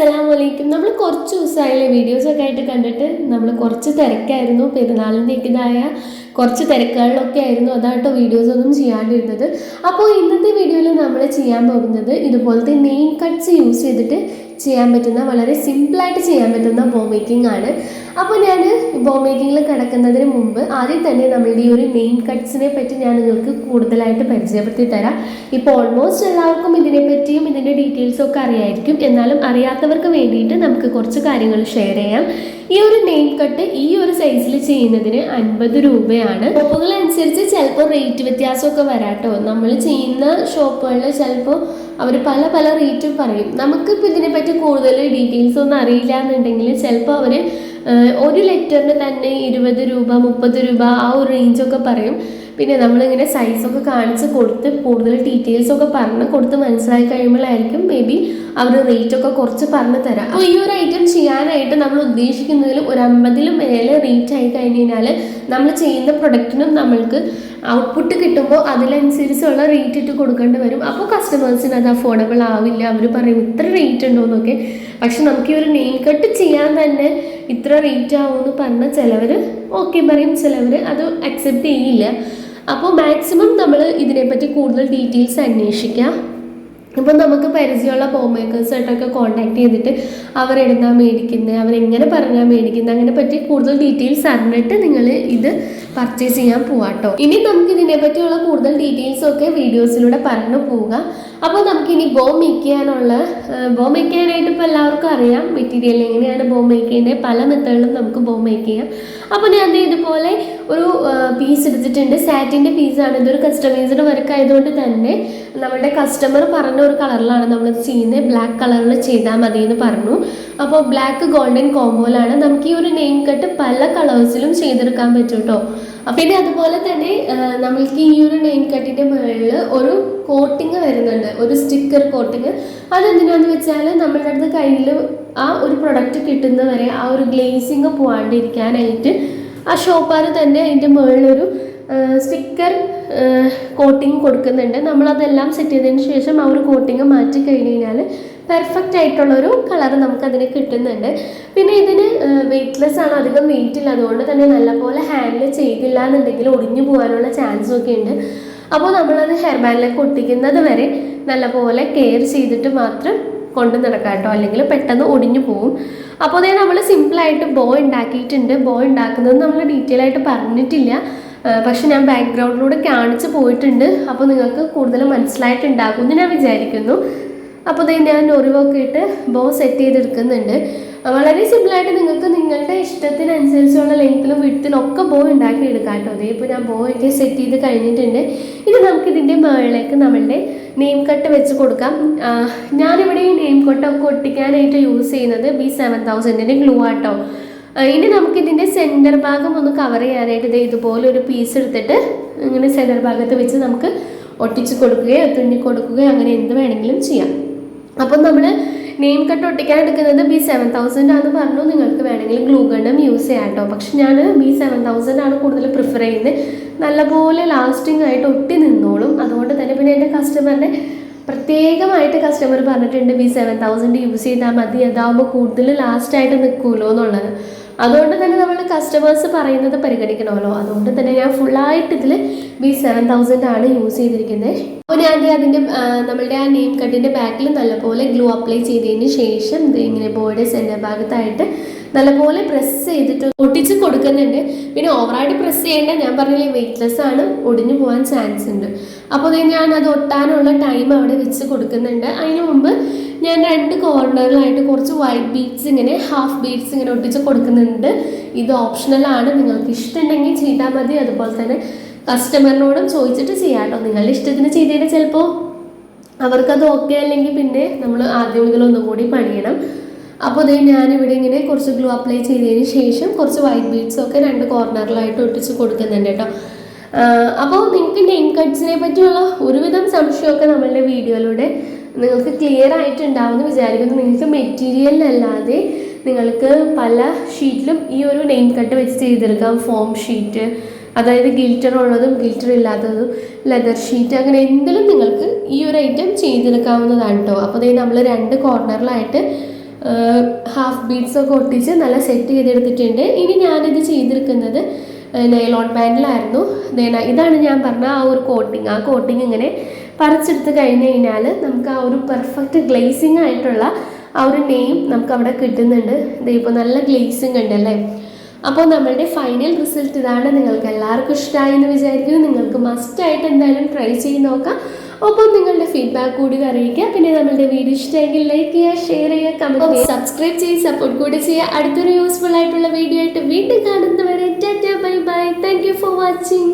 അസ്സലാമലൈക്കും നമ്മൾ കുറച്ച് ദിവസമായില്ലേ വീഡിയോസൊക്കെ ആയിട്ട് കണ്ടിട്ട്? നമ്മൾ കുറച്ച് തിരക്കായിരുന്നു. പെരുന്നാളിന്റെതായ കുറച്ച് തിരക്കുകളിലൊക്കെ ആയിരുന്നു. അതാട്ടോ വീഡിയോസ് ഒന്നും ചെയ്യാണ്ടിരുന്നത്. അപ്പോൾ ഇന്നത്തെ വീഡിയോയിൽ നമ്മൾ ചെയ്യാൻ പോകുന്നത് ഇതുപോലത്തെ നെയിം കട്ട്സ് യൂസ് ചെയ്തിട്ട് ചെയ്യാൻ പറ്റുന്ന വളരെ സിമ്പിളായിട്ട് ചെയ്യാൻ പറ്റുന്ന ബോ മേക്കിംഗ് ആണ്. അപ്പോൾ ഞാൻ ബോ മേക്കിങ്ങിൽ കിടക്കുന്നതിന് മുമ്പ് ആദ്യം തന്നെ നമ്മളുടെ ഈ ഒരു മെയിൻ കട്ട്സിനെ പറ്റി ഞാൻ നിങ്ങൾക്ക് കൂടുതലായിട്ട് പരിചയപ്പെടുത്തി തരാം. ഇപ്പോൾ ഓൾമോസ്റ്റ് എല്ലാവർക്കും ഇതിനെ പറ്റിയും ഇതിന്റെ ഡീറ്റെയിൽസും ഒക്കെ അറിയായിരിക്കും. എന്നാലും അറിയാത്തവർക്ക് വേണ്ടിയിട്ട് നമുക്ക് കുറച്ച് കാര്യങ്ങൾ ഷെയർ ചെയ്യാം. ഈ ഒരു നെയിം കട്ട് ഈ ഒരു സൈസിൽ ചെയ്യുന്നതിന് അൻപത് രൂപയാണ്. ഷോപ്പുകൾ അനുസരിച്ച് ചിലപ്പോൾ റേറ്റ് വ്യത്യാസമൊക്കെ വരാട്ടോ നമ്മൾ ചെയ്യുന്ന ഷോപ്പുകളിൽ ചിലപ്പോൾ അവർ പല പല റേറ്റും പറയും. നമുക്കിപ്പോൾ ഇതിനെപ്പറ്റി കൂടുതൽ ഡീറ്റെയിൽസ് ഒന്നും അറിയില്ല എന്നുണ്ടെങ്കിൽ ചിലപ്പോൾ അവർ ഒരു ലെറ്ററിന് തന്നെ ഇരുപത് രൂപ മുപ്പത് രൂപ ആ ഒരു റേഞ്ചൊക്കെ പറയും. പിന്നെ നമ്മളിങ്ങനെ സൈസൊക്കെ കാണിച്ച് കൊടുത്ത് കൂടുതൽ ഡീറ്റെയിൽസ് ഒക്കെ പറഞ്ഞ് കൊടുത്ത് മനസ്സിലാക്കി കഴിയുമ്പോഴായിരിക്കും മേ ബി അവർ റേറ്റ് ഒക്കെ കുറച്ച് പറഞ്ഞു തരാം. അപ്പോൾ ഈ ഒരു ഐറ്റം ചെയ്യാനായിട്ട് നമ്മൾ ഉദ്ദേശിക്കുന്നതിൽ ഒരു അമ്പതിലും മേലെ റേറ്റ് ആയി കഴിഞ്ഞ് കഴിഞ്ഞാൽ നമ്മൾ ചെയ്യുന്ന പ്രൊഡക്റ്റിനും നമ്മൾക്ക് ഔട്ട്പുട്ട് കിട്ടുമ്പോൾ അതിനനുസരിച്ചുള്ള റേറ്റ് ഇട്ട് കൊടുക്കേണ്ടി വരും. അപ്പോൾ കസ്റ്റമേഴ്സിന് അത് അഫോർഡബിൾ ആവില്ല. അവർ പറയും ഇത്ര റേറ്റ് ഉണ്ടോ എന്നൊക്കെ. പക്ഷെ നമുക്ക് ഈ ഒരു നെയിൽ കട്ട് ചെയ്യാൻ തന്നെ ഇത്ര റേറ്റ് ആവുമെന്ന് പറഞ്ഞാൽ ചിലവർ ഓക്കെ പറയും. ചിലവർ അത് അക്സെപ്റ്റ് ചെയ്യില്ല. അപ്പോൾ മാക്സിമം നമ്മൾ ഇതിനെപ്പറ്റി കൂടുതൽ ഡീറ്റെയിൽസ് അന്വേഷിക്കുക ഇപ്പം നമുക്ക് പരിചയമുള്ള ഹോം മേക്കേഴ്സായിട്ടൊക്കെ കോൺടാക്ട് ചെയ്തിട്ട് അവരെടുന്നാ മേടിക്കുന്നത് അവരെങ്ങനെ പറഞ്ഞാൽ മേടിക്കുന്നത് അങ്ങനെ പറ്റി കൂടുതൽ ഡീറ്റെയിൽസ് അറിഞ്ഞിട്ട് നിങ്ങൾ ഇത് പർച്ചേസ് ചെയ്യാൻ പോവാട്ടോ. ഇനി നമുക്ക് ഇതിനെ പറ്റിയുള്ള കൂടുതൽ ഡീറ്റെയിൽസ് ഒക്കെ വീഡിയോസിലൂടെ പറഞ്ഞു പോവുക അപ്പോൾ നമുക്കിനി ബോ മേക്ക് ചെയ്യാനുള്ള ബോം മേക്ക് ചെയ്യാനായിട്ട് ഇപ്പോൾ എല്ലാവർക്കും അറിയാം മെറ്റീരിയൽ എങ്ങനെയാണ് ബോം മേക്ക് ചെയ്യേണ്ടത് പല മെത്തേഡിലും നമുക്ക് ബോം മേക്ക് ചെയ്യാം. അപ്പോൾ ഞാൻ ഇതുപോലെ ഒരു പീസ് എടുത്തിട്ടുണ്ട്. സാറ്റിന്റെ പീസാണ് ഇതൊരു കസ്റ്റമൈസ്ഡ് വർക്ക് ആയതുകൊണ്ട് തന്നെ നമ്മുടെ കസ്റ്റമർ പറഞ്ഞ ഒരു കളറിലാണ് നമ്മൾ ചെയ്യുന്നത്. ബ്ലാക്ക് കളറിൽ ചെയ്താൽ മതി എന്ന് പറഞ്ഞു. അപ്പോൾ ബ്ലാക്ക് ഗോൾഡൻ കോമ്പോലാണ് നമുക്ക് ഈ ഒരു നെയിം കട്ട് പല കളേഴ്സിലും ചെയ്തെടുക്കാൻ പറ്റും കേട്ടോ പിന്നെ അതുപോലെ തന്നെ നമ്മൾക്ക് ഈ ഒരു നെയിം കട്ടിന്റെ മുകളിൽ ഒരു കോട്ടിങ് വരുന്നുണ്ട്. ഒരു സ്റ്റിക്കർ കോട്ടിങ്. അതെന്തിനാന്ന് വെച്ചാൽ നമ്മളുടെ അടുത്ത് കയ്യിൽ ആ ഒരു പ്രൊഡക്റ്റ് കിട്ടുന്നവരെ ആ ഒരു ഗ്ലേസിങ് പോവാണ്ടിരിക്കാനായിട്ട് ആ ഷോപ്പാർ തന്നെ അതിന്റെ മുകളിലൊരു സ്റ്റിക്കർ കോട്ടിങ് കൊടുക്കുന്നുണ്ട്. നമ്മളതെല്ലാം സെറ്റ് ചെയ്തതിന് ശേഷം ആ ഒരു കോട്ടിങ് മാറ്റി കഴിഞ്ഞ് കഴിഞ്ഞാൽ പെർഫെക്റ്റ് ആയിട്ടുള്ളൊരു കളർ നമുക്ക് അതിന് കിട്ടുന്നുണ്ട്. പിന്നെ ഇതിന് വെയ്റ്റ്ലെസ് ആണ് അധികം വെയിറ്റ് ഇല്ല. അതുകൊണ്ട് തന്നെ നല്ലപോലെ ഹാൻഡിൽ ചെയ്തില്ല എന്നുണ്ടെങ്കിൽ ഒടിഞ്ഞു പോകാനുള്ള ചാൻസും ഒക്കെ ഉണ്ട്. അപ്പോൾ നമ്മളത് ഹെയർ ബാൻഡിലേക്ക് ഒട്ടിക്കുന്നത് വരെ നല്ലപോലെ കെയർ ചെയ്തിട്ട് മാത്രം കൊണ്ട് നടക്കാം കേട്ടോ. അല്ലെങ്കിൽ പെട്ടെന്ന് ഒടിഞ്ഞു പോകും അപ്പോൾ അതേ നമ്മൾ സിമ്പിളായിട്ട് ബോ ഉണ്ടാക്കിയിട്ടുണ്ട്. ബോ ഉണ്ടാക്കുന്നത് നമ്മൾ ഡീറ്റെയിൽ ആയിട്ട് പറഞ്ഞിട്ടില്ല. പക്ഷെ ഞാൻ ബാക്ക്ഗ്രൗണ്ടിലൂടെ കാണിച്ച് പോയിട്ടുണ്ട്. അപ്പോൾ നിങ്ങൾക്ക് കൂടുതൽ മനസ്സിലായിട്ടുണ്ടാകും എന്ന് ഞാൻ വിചാരിക്കുന്നു. അപ്പോൾ ദേ ഞാൻ ഒറിവൊക്കെ ഇട്ട് ബോ സെറ്റ് ചെയ്തെടുക്കുന്നുണ്ട്. വളരെ സിമ്പിളായിട്ട് നിങ്ങൾക്ക് നിങ്ങളുടെ ഇഷ്ടത്തിനനുസരിച്ചുള്ള ലെങ്ത്തിലും വിടത്തിലും ഒക്കെ ബോ ഉണ്ടാക്കി എടുക്കാം കേട്ടോ. അതേ ഇപ്പോൾ ഞാൻ ബോ ഒക്കെ സെറ്റ് ചെയ്ത് കഴിഞ്ഞിട്ടുണ്ട്. ഇനി നമുക്ക് ഇതിന്റെ മുകളിലേക്ക് നമ്മളുടെ നെയിം കട്ട് വെച്ച് കൊടുക്കാം. ഞാനിവിടെ ഈ നെയിം കട്ടൊക്കെ ഒട്ടിക്കാനായിട്ട് യൂസ് ചെയ്യുന്നത് ബി സെവൻ തൗസൻഡിന്റെ ഗ്ലൂ ആട്ടോ. ഇനി നമുക്കിതിന്റെ സെന്റർ ഭാഗം ഒന്ന് കവർ ചെയ്യാനായിട്ട് ദേ ഇതുപോലെ ഒരു പീസ് എടുത്തിട്ട് ഇങ്ങനെ സെന്റർ ഭാഗത്ത് വെച്ച് നമുക്ക് ഒട്ടിച്ച് കൊടുക്കുകയോ തുന്നി കൊടുക്കുകയോ അങ്ങനെ എന്ത് വേണമെങ്കിലും ചെയ്യാം. അപ്പം നമ്മൾ നെയിം കട്ട് ഒട്ടിക്കാൻ എടുക്കുന്നത് ബി സെവൻ തൗസൻഡ് ആണെന്ന് പറഞ്ഞു. നിങ്ങൾക്ക് വേണമെങ്കിൽ ഗ്ലൂ ഗണ്ണും യൂസ് ചെയ്യാം കേട്ടോ പക്ഷെ ഞാൻ ബി സെവൻ തൗസൻഡ് ആണ് കൂടുതൽ പ്രിഫർ ചെയ്യുന്നത് നല്ലപോലെ ലാസ്റ്റിംഗ് ആയിട്ട് ഒട്ടി നിന്നോളും. അതുകൊണ്ട് തന്നെ പിന്നെ എന്റെ കസ്റ്റമറിനെ പ്രത്യേകമായിട്ട് കസ്റ്റമർ പറഞ്ഞിട്ടുണ്ട് ബി സെവൻ തൗസൻഡ് യൂസ് ചെയ്താൽ മതി. അതാവുമ്പോൾ കൂടുതൽ ലാസ്റ്റായിട്ട് നിൽക്കുമല്ലോ എന്നുള്ളത് അതുകൊണ്ട് തന്നെ നമ്മൾ കസ്റ്റമേഴ്സ് പറയുന്നത് പരിഗണിക്കണമല്ലോ. അതുകൊണ്ട് തന്നെ ഞാൻ ഫുള്ളായിട്ട് ഇതിൽ ബി സെവൻ തൗസൻഡ് ആണ് യൂസ് ചെയ്തിരിക്കുന്നത് അപ്പോൾ ഞാൻ അതിന്റെ നമ്മളുടെ ആ നെയിം കട്ടിന്റെ ബാക്കിൽ നല്ലപോലെ ഗ്ലൂ അപ്ലൈ ചെയ്തതിന് ശേഷം ഇത് ഇങ്ങനെ ബോയുടെ സെന്റർ ഭാഗത്തായിട്ട് നല്ലപോലെ പ്രസ് ചെയ്തിട്ട് ഒട്ടിച്ച് കൊടുക്കുന്നുണ്ട്. പിന്നെ ഓവറായിട്ട് പ്രസ് ചെയ്യേണ്ട ഞാൻ പറഞ്ഞില്ലേ വെയിറ്റ്ലെസ് ആണ്. ഒടിഞ്ഞു പോകാൻ ചാൻസ് ഉണ്ട്. അപ്പോൾ ഞാൻ അത് ഒട്ടാനുള്ള ടൈം അവിടെ വെച്ച് കൊടുക്കുന്നുണ്ട്. അതിന് മുമ്പ് ഞാൻ രണ്ട് കോർണറിലായിട്ട് കുറച്ച് വൈറ്റ് ബീഡ്സ് ഇങ്ങനെ ഹാഫ് ബീഡ്സ് ഇങ്ങനെ ഒട്ടിച്ച് കൊടുക്കുന്നുണ്ട്. ഇത് ഓപ്ഷണലാണ് നിങ്ങൾക്ക് ഇഷ്ടമുണ്ടെങ്കിൽ ചെയ്താൽ മതി. അതുപോലെ തന്നെ കസ്റ്റമറിനോടും ചോദിച്ചിട്ട് ചെയ്യാട്ടോ നിങ്ങളുടെ ഇഷ്ടത്തിന് ചെയ്തതിന് ചിലപ്പോൾ അവർക്കത് ഓക്കെ അല്ലെങ്കിൽ പിന്നെ നമ്മൾ ആദ്യം മുതൽ ഒന്നും കൂടി പണിയണം. അപ്പോൾ അതേ ഞാനിവിടെ ഇങ്ങനെ കുറച്ച് ഗ്ലൂ അപ്ലൈ ചെയ്തതിന് ശേഷം കുറച്ച് വൈറ്റ് ബീഡ്സും ഒക്കെ രണ്ട് കോർണറിലായിട്ട് ഒട്ടിച്ച് കൊടുക്കുന്നുണ്ട് കേട്ടോ. അപ്പോൾ നിങ്ങൾക്ക് നെയിം കട്ട്സിനെ പറ്റിയുള്ള ഒരുവിധം സംശയമൊക്കെ നമ്മളുടെ വീഡിയോയിലൂടെ നിങ്ങൾക്ക് ക്ലിയർ ആയിട്ടുണ്ടാവുമെന്ന് വിചാരിക്കുന്നു. നിങ്ങൾക്ക് മെറ്റീരിയലിനല്ലാതെ നിങ്ങൾക്ക് പല ഷീറ്റിലും ഈ ഒരു നെയിം കട്ട് വെച്ച് ചെയ്തെടുക്കാം. ഫോം ഷീറ്റ് അതായത് ഗിൽറ്റർ ഉള്ളതും ഗിൽറ്റർ ഇല്ലാത്തതും ലെതർ ഷീറ്റ് അങ്ങനെ എന്തിലും നിങ്ങൾക്ക് ഈ ഒരു ഐറ്റം ചെയ്തെടുക്കാവുന്നതാണ് കേട്ടോ. അപ്പോൾ നമ്മൾ രണ്ട് കോർണറിലായിട്ട് ഹാഫ് ബീഡ്സ് ഒക്കെ ഒട്ടിച്ച് നല്ല സെറ്റ് ചെയ്തെടുത്തിട്ടുണ്ട്. ഇനി ഞാനിത് ചെയ്തെടുക്കുന്നത് നൈലോൺ പാന്റിലായിരുന്നു ഇതാണ് ഞാൻ പറഞ്ഞ ആ ഒരു കോട്ടിങ് ആ കോട്ടിങ് ഇങ്ങനെ പറിച്ചെടുത്ത് കഴിഞ്ഞ് കഴിഞ്ഞാൽ നമുക്ക് ആ ഒരു പെർഫെക്റ്റ് ഗ്ലേസിങ് ആയിട്ടുള്ള ആ ഒരു നെയിം നമുക്ക് അവിടെ കിട്ടുന്നുണ്ട്. ഇതിപ്പോൾ നല്ല ഗ്ലേസിങ് ഉണ്ട് അല്ലേ? അപ്പോൾ നമ്മളുടെ ഫൈനൽ റിസൾട്ട് ഇതാണ്. നിങ്ങൾക്ക് എല്ലാവർക്കും ഇഷ്ടമായി എന്ന് വിചാരിക്കുന്നു. നിങ്ങൾക്ക് മസ്റ്റായിട്ട് എന്തായാലും ട്രൈ ചെയ്ത് നോക്കാം. ഒപ്പം നിങ്ങളുടെ ഫീഡ്ബാക്ക് കൂടി അറിയിക്കുക. പിന്നെ നമ്മളുടെ വീഡിയോ ഇഷ്ടമെങ്കിൽ ലൈക്ക് ചെയ്യുക ഷെയർ ചെയ്യുക കമന്റ് ചെയ്യുക. സബ്സ്ക്രൈബ് ചെയ്യുക സപ്പോർട്ട് കൂടി ചെയ്യുക. അടുത്തൊരു യൂസ്ഫുൾ ആയിട്ടുള്ള വീഡിയോ ആയിട്ട് വീണ്ടും കാണുന്നവരെ Tata bye bye thank you for watching